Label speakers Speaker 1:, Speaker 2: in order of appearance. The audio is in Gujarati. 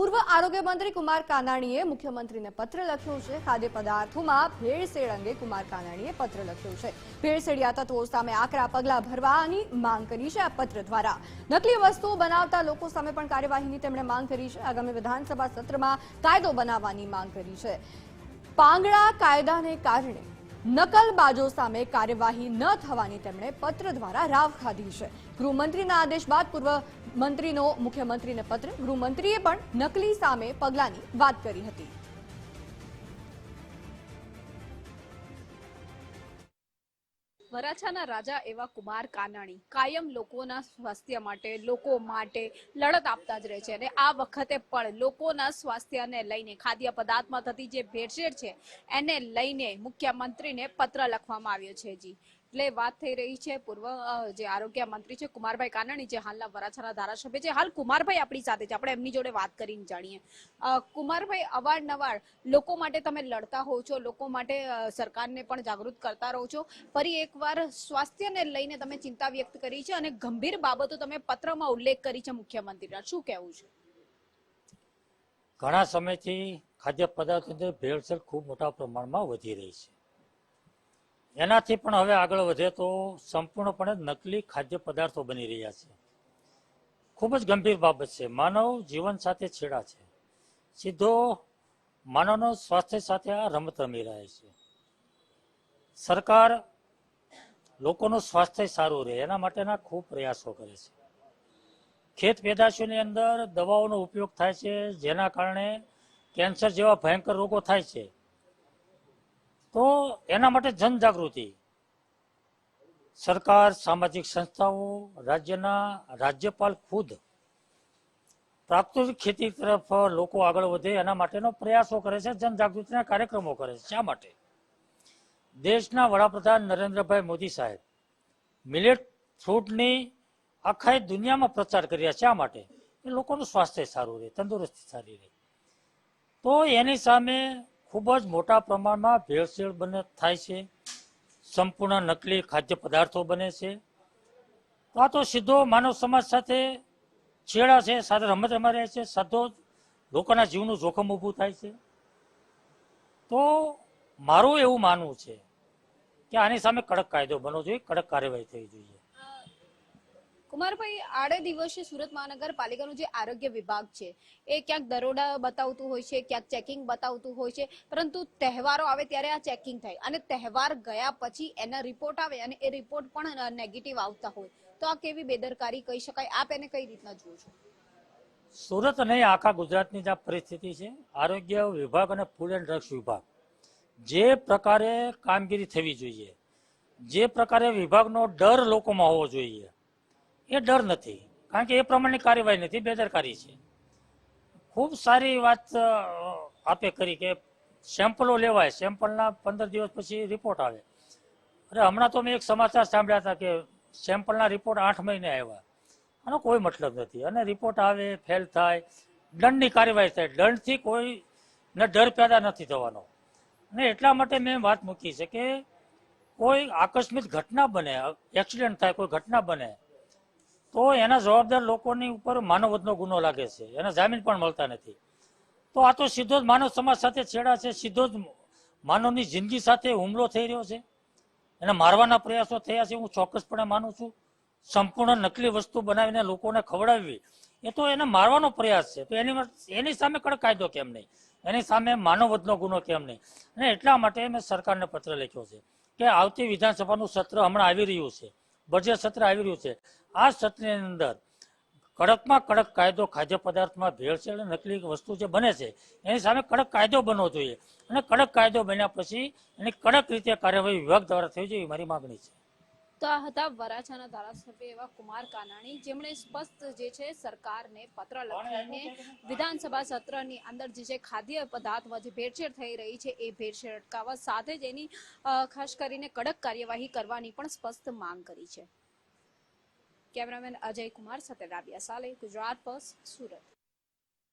Speaker 1: પૂર્વ આરોગ્ય મંત્રી કુમાર કાનાણીએ મુખ્યમંત્રીને પત્ર લખ્યો છે. ખાદ્ય પદાર્થોમાં ભેળસેળ અંગે કુમાર કાનાણીએ પત્ર લખ્યો છે. ભેળસેળિયા તત્વો સામે આકરા પગલાં ભરવાની માંગ કરી છે આ પત્ર દ્વારા. નકલી વસ્તુઓ બનાવતા લોકો સામે પણ કાર્યવાહીની તેમણે માંગ કરી છે. આગામી વિધાનસભા સત્રમાં કાયદો બનાવવાની માંગ કરી છે. પાંગડા કાયદાને કારણે નકલબાજો સામે કાર્યવાહી ન થવાની તેમણે પત્ર દ્વારા રાવ ખાધી છે. ગૃહમંત્રીના આદેશ બાદ પૂર્વ મંત્રીનો મુખ્યમંત્રીને પત્ર ગૃહમંત્રીએ પણ નકલી સામે પગલાંની વાત કરી હતી.
Speaker 2: વરાછાના રાજા એવા કુમાર કાનાણી કાયમ લોકોના સ્વાસ્થ્ય માટે, લોકો માટે લડત આપતા જ રહે છે અને આ વખતે પણ લોકોના સ્વાસ્થ્યને લઈને ખાદ્ય પદાર્થમાં થતી જે ભેળસેળ છે, એને લઈને મુખ્યમંત્રીને પત્ર લખવામાં આવ્યો છે જી. એટલે વાત થઈ રહી છે પૂર્વ જે આરોગ્ય મંત્રી છે કુમારભાઈ કાનાણી, જે હાલના વરાછાના ધારાસભ્ય છે. હાલ કુમારભાઈ આપણી સાથે છે. આપણે એમની જોડે વાત કરીને જાણીએ. કુમારભાઈ, અવારનવાર લોકો માટે તમે લડતા હોવ છો, લોકો માટે સરકારને પણ જાગૃત કરતા રહો છો. ફરી એકવાર સ્વાસ્થ્યને લઈને તમે ચિંતા વ્યક્ત કરી છે અને ગંભીર બાબતો તમે પત્રમાં ઉલ્લેખ કરી છે મુખ્યમંત્રીના. શું કહેવું છે?
Speaker 3: ઘણા સમયથી ખાદ્ય પદાર્થોની ભેળસેળ ખૂબ મોટા પ્રમાણમાં વધી રહી છે. એનાથી પણ હવે આગળ વધે તો સંપૂર્ણપણે નકલી ખાદ્ય પદાર્થો બની રહ્યા છે. ખૂબ જ ગંભીર બાબત છે. માનવ જીવન સાથે છેડા છે. સીધો માનવનો સ્વાસ્થ્ય સાથે આ રમત રમી રહ્યા છે. સરકાર લોકોનું સ્વાસ્થ્ય સારું રહે, એના માટેના ખૂબ પ્રયાસો કરે છે. ખેત પેદાશોની અંદર દવાઓનો ઉપયોગ થાય છે, જેના કારણે કેન્સર જેવા ભયંકર રોગો થાય છે. તો એના માટે જનજાગૃતિ. સરકાર, સામાજિક સંસ્થાઓ, રાજ્યના રાજ્યપાલ ખુદ પ્રાકૃતિક ખેતી તરફ લોકો આગળ વધે એના માટેનો પ્રયાસો કરે છે, જનજાગૃતિના કાર્યક્રમો કરે છે. શા માટે? દેશના વડાપ્રધાન નરેન્દ્રભાઈ મોદી સાહેબ મિલેટ ફ્રૂટની આખા દુનિયામાં પ્રચાર કર્યા. શા માટે? એ લોકોનું સ્વાસ્થ્ય સારું રહે, તંદુરસ્તી સારી રહે. તો એની સામે ખૂબ જ મોટા પ્રમાણમાં ભેળસેળ બને, થાય છે. સંપૂર્ણ નકલી ખાદ્ય પદાર્થો બને છે. આ તો સીધો માનવ સમાજ સાથે છેડા છે, સાથે રમત રમા રહે છે સાધો લોકોના જીવનું જોખમ ઊભું થાય છે. તો મારું એવું માનવું છે કે આની સામે કડક કાયદો બનવો જોઈએ, કડક કાર્યવાહી થવી જોઈએ.
Speaker 2: કુમારભાઈ, આડે દિવસે સુરત મહાનગરપાલિકાનું જે આરોગ્ય વિભાગ છે, એ ક્યાંક દરોડા બતાવતું હોય છે, ક્યાંક ચેકિંગ બતાવતું હોય છે, પરંતુ તહેવારો આવે ત્યારે આ ચેકિંગ થાય અને તહેવાર ગયા પછી એના રિપોર્ટ આવે અને એ રિપોર્ટ પણ નેગેટિવ આવતા હોય. તો આ કેવી બેદરકારી કહી શકાય? આપ એને કઈ રીતના જુઓ છો?
Speaker 3: સુરત અને આખા ગુજરાતની જે પરિસ્થિતિ છે, આરોગ્ય વિભાગ અને ફૂડ એન્ડ ડ્રગ્સ વિભાગ, જે પ્રકારે કામગીરી થવી જોઈએ, જે પ્રકારે વિભાગનો ડર લોકોમાં હોવો જોઈએ એ ડર નથી. કારણ કે એ પ્રમાણેની કાર્યવાહી નથી, બેદરકારી છે. ખૂબ સારી વાત આપે કરી કે સેમ્પલો લેવાય. સેમ્પલના પંદર દિવસ પછી રિપોર્ટ આવે. અરે, હમણાં તો મેં એક સમાચાર સાંભળ્યા હતા કે સેમ્પલના રિપોર્ટ આઠ મહિને આવ્યા. આનો કોઈ મતલબ નથી. અને રિપોર્ટ આવે, ફેલ થાય, દંડની કાર્યવાહી થાય. દંડથી કોઈ ને ડર પેદા નથી થવાનો. અને એટલા માટે મેં વાત મૂકી છે કે કોઈ આકસ્મિક ઘટના બને, એક્સિડન્ટ થાય, કોઈ ઘટના બને તો એના જવાબદાર લોકોની ઉપર માનવવધનો ગુનો લાગે છે. એના જામીન પણ મળતા નથી. તો આ તો સીધો જ માનવ સમાજ સાથે છેડા છે. સીધો જ માનવની જિંદગી સાથે હુમલો થઈ રહ્યો છે. એને મારવાના પ્રયાસો થયા છે. હું ચોક્કસપણે માનું છું. સંપૂર્ણ નકલી વસ્તુ બનાવીને લોકોને ખવડાવવી, એ તો એને મારવાનો પ્રયાસ છે. તો એની એની સામે કડક કાયદો કેમ નહીં? એની સામે માનવવધનો ગુનો કેમ નહીં? અને એટલા માટે મેં સરકારને પત્ર લખ્યો છે કે આવતી વિધાનસભાનું સત્ર હમણાં આવી રહ્યું છે. બજેટ સત્ર આવી રહ્યું છે. આ સત્રની અંદર કડકમાં કડક કાયદો ખાદ્ય પદાર્થમાં ભેળસેળ નકલી વસ્તુ જે બને છે, એની સામે કડક કાયદો બનવો જોઈએ. અને કડક કાયદો બન્યા પછી એની કડક રીતે કાર્યવાહી વિભાગ દ્વારા થવી જોઈએ મારી માગણી છે.
Speaker 2: તો હતા વરાછાના ધારાસભ્ય એવા કુમાર કાનાણી, જેમણે સ્પષ્ટ જે છે સરકારને પત્ર લખીને વિધાનસભા સત્રની અંદર જે છે ખાદ્ય પદાર્થમાં જે ભેળસેળ થઈ રહી છે એ ભેળસેળ અટકાવવા સાથે જ એની ખાસ કરીને કડક કાર્યવાહી કરવાની પણ સ્પષ્ટ માંગ કરી છે. કેમેરામેન અજય કુમાર સાથે રાબિયા સાલે, ગુજરાત ફર્સ્ટ સુરત.